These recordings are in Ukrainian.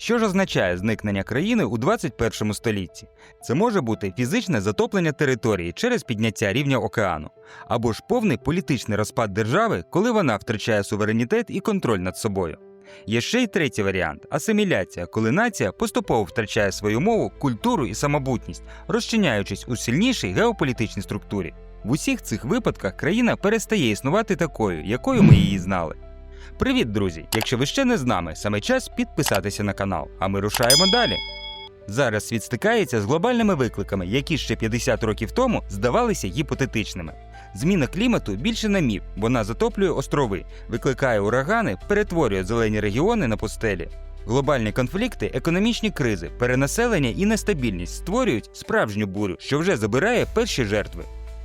Що ж означає зникнення країни у 21 столітті? Це може бути фізичне затоплення території через підняття рівня океану, або ж повний політичний розпад держави, коли вона втрачає суверенітет і контроль над собою. Є ще й третій варіант асиміляція, коли нація поступово втрачає свою мову, культуру і самобутність, розчиняючись у сильнішій геополітичній структурі. В усіх цих випадках країна перестає існувати такою, якою ми її знали. Привіт, друзі! Якщо ви ще не з нами, саме час підписатися на канал, а ми рушаємо далі. Зараз світ стикається з глобальними викликами, які ще 50 років тому здавалися гіпотетичними. Зміна клімату більше не міф, вона затоплює острови, викликає урагани, перетворює зелені регіони на пустелі. Глобальні конфлікти, економічні кризи, перенаселення і нестабільність створюють справжню бурю, що вже забирає перші жертви.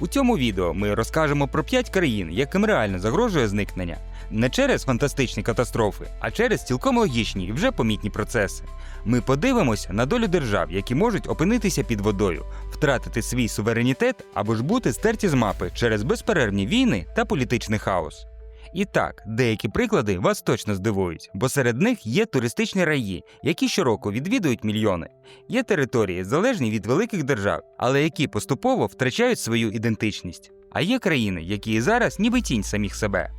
У цьому відео ми розкажемо про 5 країн, яким реально загрожує зникнення. Не через фантастичні катастрофи, а через цілком логічні і вже помітні процеси. Ми подивимося на долю держав, які можуть опинитися під водою, втратити свій суверенітет або ж бути стерті з мапи через безперервні війни та політичний хаос. І так, деякі приклади вас точно здивують, бо серед них є туристичні раї, які щороку відвідують мільйони. Є території, залежні від великих держав, але які поступово втрачають свою ідентичність. А є країни, які і зараз ніби тінь самих себе.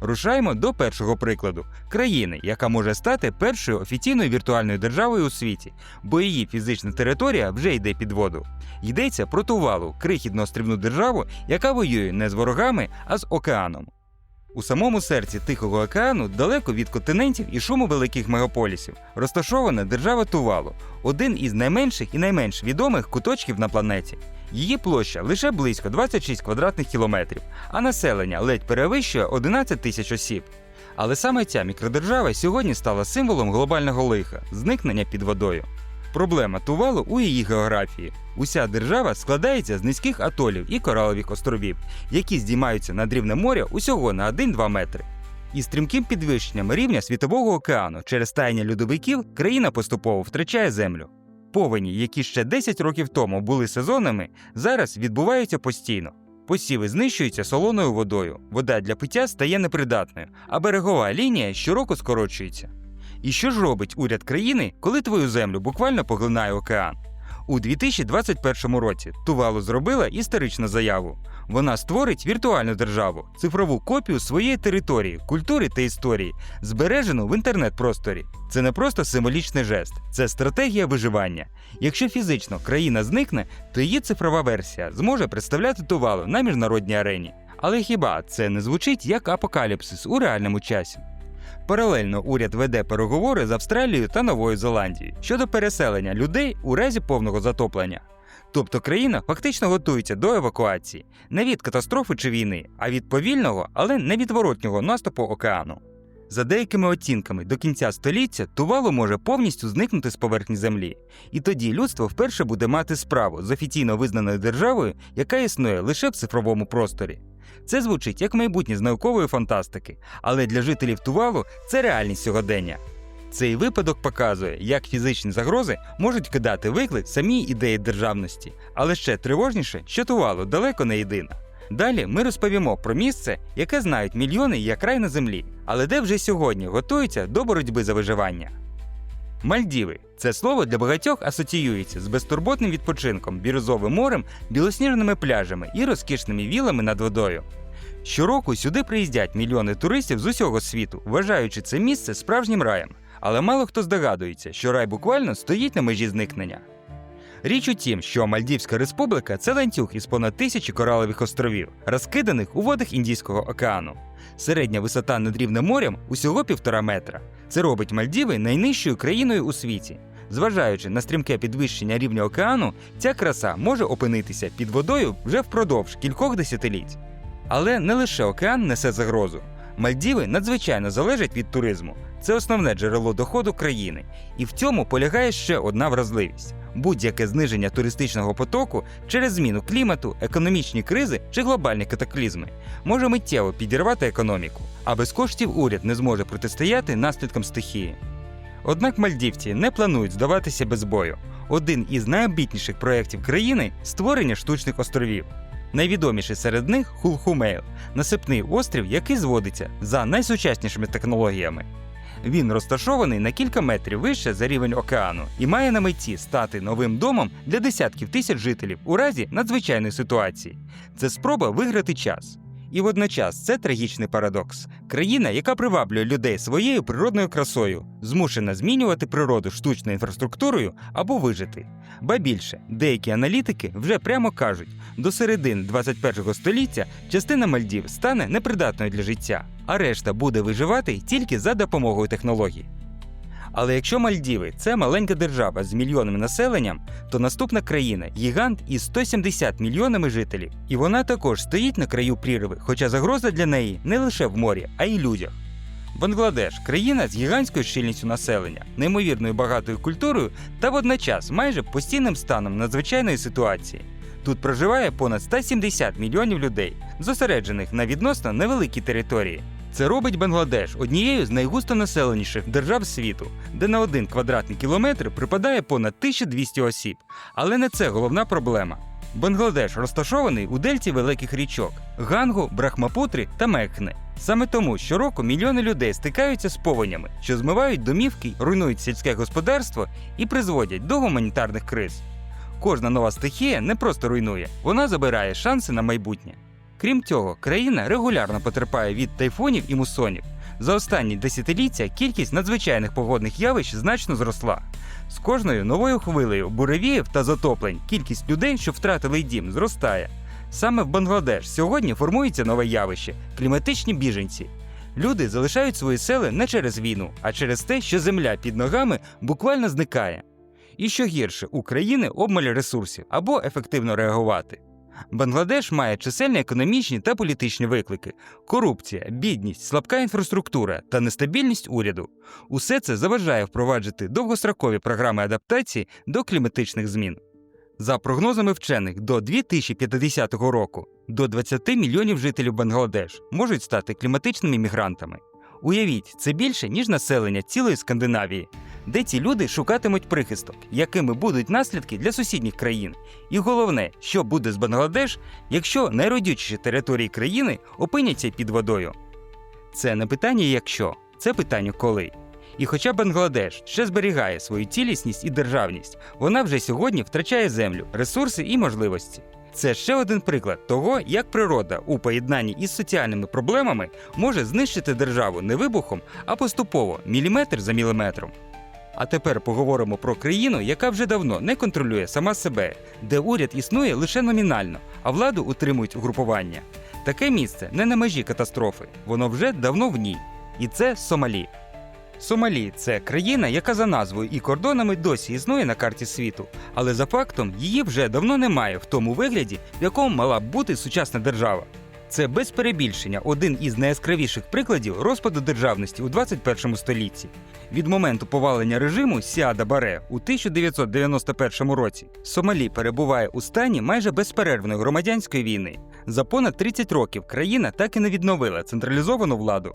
Рушаємо до першого прикладу країни, яка може стати першою офіційною віртуальною державою у світі, бо її фізична територія вже йде під воду. Йдеться про Тувалу, крихітну острівну державу, яка воює не з ворогами, а з океаном. У самому серці Тихого океану, далеко від континентів і шуму великих мегаполісів, розташована держава Тувалу, один із найменших і найменш відомих куточків на планеті. Її площа лише близько 26 квадратних кілометрів, а населення ледь перевищує 11 тисяч осіб. Але саме ця мікродержава сьогодні стала символом глобального лиха зникнення під водою. Проблема Тувалу у її географії. Уся держава складається з низьких атолів і коралових островів, які здіймаються над рівнем моря усього на 1-2 метри. І стрімким підвищенням рівня світового океану через таяння льодовиків країна поступово втрачає землю. Повені, які ще 10 років тому були сезонами, зараз відбуваються постійно. Посіви знищуються солоною водою, вода для пиття стає непридатною, а берегова лінія щороку скорочується. І що ж робить уряд країни, коли твою землю буквально поглинає океан? У 2021 році Тувалу зробила історичну заяву. Вона створить віртуальну державу, цифрову копію своєї території, культури та історії, збережену в інтернет-просторі. Це не просто символічний жест, це стратегія виживання. Якщо фізично країна зникне, то її цифрова версія зможе представляти Тувалу на міжнародній арені. Але хіба це не звучить як апокаліпсис у реальному часі? Паралельно уряд веде переговори з Австралією та Новою Зеландією щодо переселення людей у разі повного затоплення. Тобто країна фактично готується до евакуації не від катастрофи чи війни, а від повільного, але невідворотнього наступу океану. За деякими оцінками, до кінця століття Тувалу може повністю зникнути з поверхні землі, і тоді людство вперше буде мати справу з офіційно визнаною державою, яка існує лише в цифровому просторі. Це звучить як майбутнє з наукової фантастики, але для жителів Тувалу це реальність сьогодення. Цей випадок показує, як фізичні загрози можуть кидати виклик самій ідеї державності, але ще тривожніше, що Тувалу далеко не єдина. Далі ми розповімо про місце, яке знають мільйони як рай на землі, але де вже сьогодні готуються до боротьби за виживання. Мальдіви це слово для багатьох асоціюється з безтурботним відпочинком, бірюзовим морем, білосніжними пляжами і розкішними вілами над водою. Щороку сюди приїздять мільйони туристів з усього світу, вважаючи це місце справжнім раєм. Але мало хто здогадується, що рай буквально стоїть на межі зникнення. Річ у тім, що Мальдівська республіка це ланцюг із понад тисячі коралових островів, розкиданих у водах Індійського океану. Середня висота над рівнем морем усього півтора метра. Це робить Мальдіви найнижчою країною у світі. Зважаючи на стрімке підвищення рівня океану, ця краса може опинитися під водою вже впродовж кількох десятиліть. Але не лише океан несе загрозу. Мальдіви надзвичайно залежать від туризму. Це основне джерело доходу країни. І в цьому полягає ще одна вразливість: будь-яке зниження туристичного потоку через зміну клімату, економічні кризи чи глобальні катаклізми може миттєво підірвати економіку, а без коштів уряд не зможе протистояти наслідкам стихії. Однак мальдівці не планують здаватися без бою. Один із найамбітніших проєктів країни створення штучних островів. Найвідоміший серед них Хулхумейл насипний острів, який зводиться за найсучаснішими технологіями. Він розташований на кілька метрів вище за рівень океану і має на меті стати новим домом для десятків тисяч жителів у разі надзвичайної ситуації. Це спроба виграти час. І водночас це трагічний парадокс. Країна, яка приваблює людей своєю природною красою, змушена змінювати природу штучною інфраструктурою або вижити. Ба більше, деякі аналітики вже прямо кажуть, до середини 21 століття частина Мальдів стане непридатною для життя, а решта буде виживати тільки за допомогою технологій. Але якщо Мальдіви це маленька держава з мільйонним населенням, то наступна країна гігант із 170 мільйонами жителів. І вона також стоїть на краю прірви, хоча загроза для неї не лише в морі, а й людях. Бангладеш країна з гігантською щільністю населення, неймовірною багатою культурою та водночас майже постійним станом надзвичайної ситуації. Тут проживає понад 170 мільйонів людей, зосереджених на відносно невеликій території. Це робить Бангладеш однією з найгустонаселеніших держав світу, де на один квадратний кілометр припадає понад 1200 осіб. Але не це головна проблема. Бангладеш розташований у дельті великих річок Гангу, Брахмапутрі та Мекхне. Саме тому щороку мільйони людей стикаються з повенями, що змивають домівки, руйнують сільське господарство і призводять до гуманітарних криз. Кожна нова стихія не просто руйнує, вона забирає шанси на майбутнє. Крім цього, країна регулярно потерпає від тайфунів і мусонів. За останні десятиліття кількість надзвичайних погодних явищ значно зросла. З кожною новою хвилею буревіїв та затоплень кількість людей, що втратили дім, зростає. Саме в Бангладеш сьогодні формується нове явище кліматичні біженці. Люди залишають свої сели не через війну, а через те, що земля під ногами буквально зникає. І що гірше, у країни обмаль ресурсів або ефективно реагувати. Бангладеш має чисельні економічні та політичні виклики: корупція, бідність, слабка інфраструктура та нестабільність уряду. Усе це заважає впроваджувати довгострокові програми адаптації до кліматичних змін. За прогнозами вчених, до 2050 року до 20 мільйонів жителів Бангладеш можуть стати кліматичними мігрантами. Уявіть, це більше, ніж населення цілої Скандинавії, де ці люди шукатимуть прихисток, якими будуть наслідки для сусідніх країн. І головне, що буде з Бангладеш, якщо найродючіші території країни опиняться під водою. Це не питання якщо, це питання коли. І хоча Бангладеш ще зберігає свою цілісність і державність, вона вже сьогодні втрачає землю, ресурси і можливості. Це ще один приклад того, як природа у поєднанні із соціальними проблемами може знищити державу не вибухом, а поступово, міліметр за міліметром. А тепер поговоримо про країну, яка вже давно не контролює сама себе, де уряд існує лише номінально, а владу утримують угрупування. Таке місце не на межі катастрофи, воно вже давно в ній. І це Сомалі. Сомалі це країна, яка за назвою і кордонами досі існує на карті світу, але за фактом її вже давно немає в тому вигляді, в якому мала б бути сучасна держава. Це без перебільшення один із найяскравіших прикладів розпаду державності у 21 столітті. Від моменту повалення режиму Сіада Баре у 1991 році Сомалі перебуває у стані майже безперервної громадянської війни. За понад 30 років країна так і не відновила централізовану владу.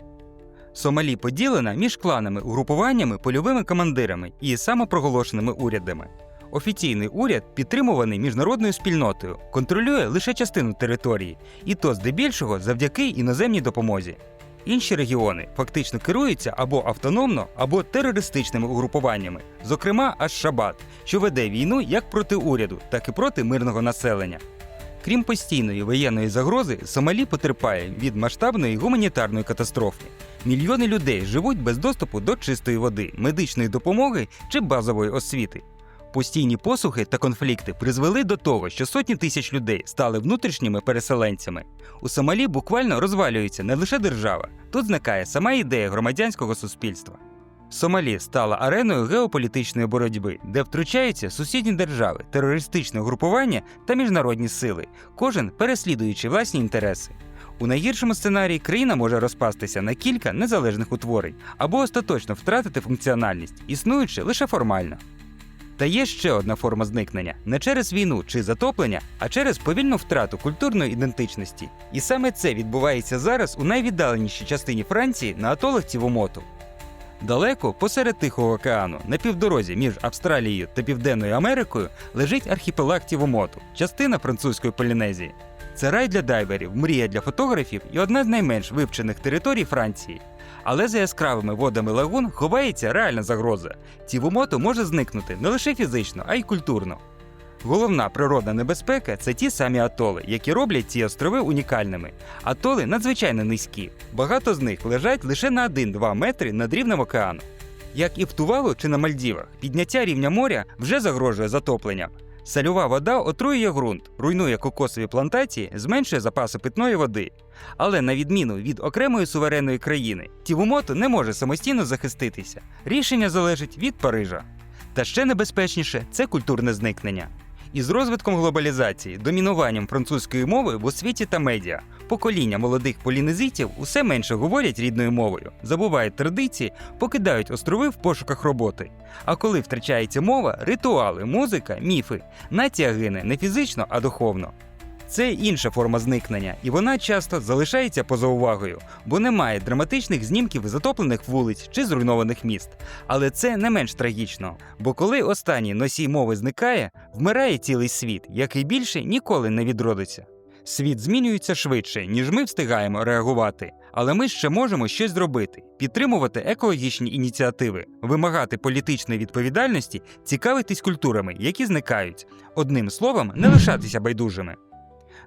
Сомалі поділена між кланами, угрупуваннями, польовими командирами і самопроголошеними урядами. Офіційний уряд, підтримуваний міжнародною спільнотою, контролює лише частину території, і то здебільшого завдяки іноземній допомозі. Інші регіони фактично керуються або автономно, або терористичними угрупуваннями, зокрема Аш-Шабат, що веде війну як проти уряду, так і проти мирного населення. Крім постійної воєнної загрози, Сомалі потерпає від масштабної гуманітарної катастрофи. Мільйони людей живуть без доступу до чистої води, медичної допомоги чи базової освіти. Постійні посухи та конфлікти призвели до того, що сотні тисяч людей стали внутрішніми переселенцями. У Сомалі буквально розвалюється не лише держава, тут зникає сама ідея громадянського суспільства. Сомалі стала ареною геополітичної боротьби, де втручаються сусідні держави, терористичне угрупування та міжнародні сили, кожен переслідуючи власні інтереси. У найгіршому сценарії країна може розпастися на кілька незалежних утворень або остаточно втратити функціональність, існуючи лише формально. Та є ще одна форма зникнення не через війну чи затоплення, а через повільну втрату культурної ідентичності. І саме це відбувається зараз у найвіддаленішій частині Франції на атолах Тівомоту. Далеко посеред Тихого океану, на півдорозі між Австралією та Південною Америкою, лежить архіпелаг Тівомоту, частина французької Полінезії. Це рай для дайверів, мрія для фотографів і одна з найменш вивчених територій Франції. Але за яскравими водами лагун ховається реальна загроза. Тівомото може зникнути не лише фізично, а й культурно. Головна природна небезпека це ті самі атоли, які роблять ці острови унікальними. Атоли надзвичайно низькі. Багато з них лежать лише на 1-2 метри над рівнем океану. Як і в Тувалу чи на Мальдівах, підняття рівня моря вже загрожує затопленням. Сальова вода отруює ґрунт, руйнує кокосові плантації, зменшує запаси питної води. Але на відміну від окремої суверенної країни, Тівумото не може самостійно захиститися. Рішення залежить від Парижа. Та ще небезпечніше це культурне зникнення. Із розвитком глобалізації, домінуванням французької мови в освіті та медіа, покоління молодих полінезійців усе менше говорять рідною мовою, забувають традиції, покидають острови в пошуках роботи. А коли втрачається мова, ритуали, музика, міфи, нація гине не фізично, а духовно. Це інша форма зникнення, і вона часто залишається поза увагою, бо немає драматичних знімків затоплених вулиць чи зруйнованих міст. Але це не менш трагічно, бо коли останній носій мови зникає, вмирає цілий світ, який більше ніколи не відродиться. Світ змінюється швидше, ніж ми встигаємо реагувати, але ми ще можемо щось зробити: підтримувати екологічні ініціативи, вимагати політичної відповідальності, цікавитись культурами, які зникають. Одним словом, не лишатися байдужими.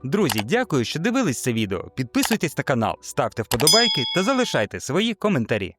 Друзі, дякую, що дивились це відео. Підписуйтесь на канал, ставте вподобайки та залишайте свої коментарі.